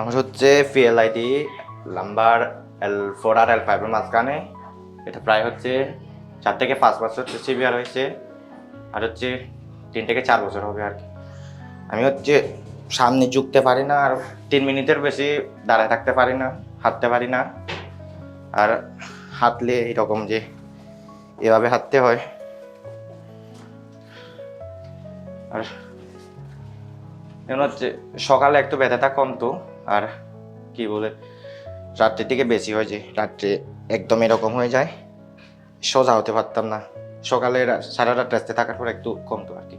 আমার হচ্ছে PLID number L four R L ফাইভের মাঝখানে। এটা প্রায় হচ্ছে চার থেকে পাঁচ বছর সিভিয়ার হয়েছে। আর হচ্ছে তিন থেকে চার বছর হবে আর কি। আমি হচ্ছে সামনে ঝুঁকতে পারি না আর তিন মিনিটের বেশি দাঁড়ায় থাকতে পারি না, হাঁটতে পারি না। আর হাঁটলে এরকম যে এভাবে হাঁটতে হয়। আর এখন হচ্ছে সকালে একটু ব্যথাটা কমতো। আর কি বলে রাত্রের দিকে বেশি হয় যে রাত্রে একদম এরকম হয়ে যায় সোজা হতে পারতাম না। সকালে সারা রাত রাস্তায় থাকার পর একটু কমতো আর কি।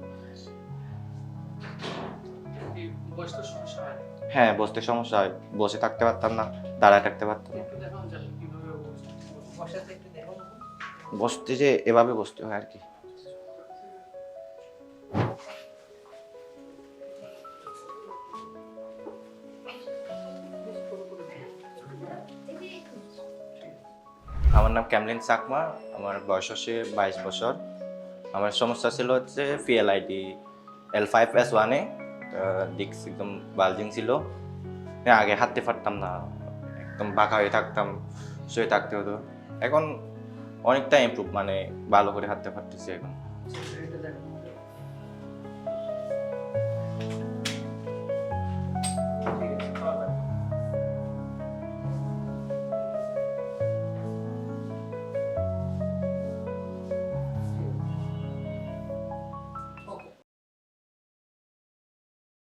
হয়? বসতে সমস্যা হয়। বসে থাকতে পারতাম না দাঁড়ায় থাকতে পারতাম না। বসতে যে এভাবে বসতে হয় আর কি। আমার নাম ক্যামলিন সাকমা, আমার বয়স হচ্ছে বাইশ বছর। আমার সমস্যা ছিল হচ্ছে পিএলআইডি এল ফাইভ এস ওয়ানে ডিক্স একদম বালজিং ছিল। আগে হাঁটতে পারতাম না, একদম বাঁকা হয়ে থাকতাম, শুয়ে থাকতে হতো। এখন অনেকটা ইম্প্রুভ মানে ভালো করে হাঁটতে পারতেছি এখন।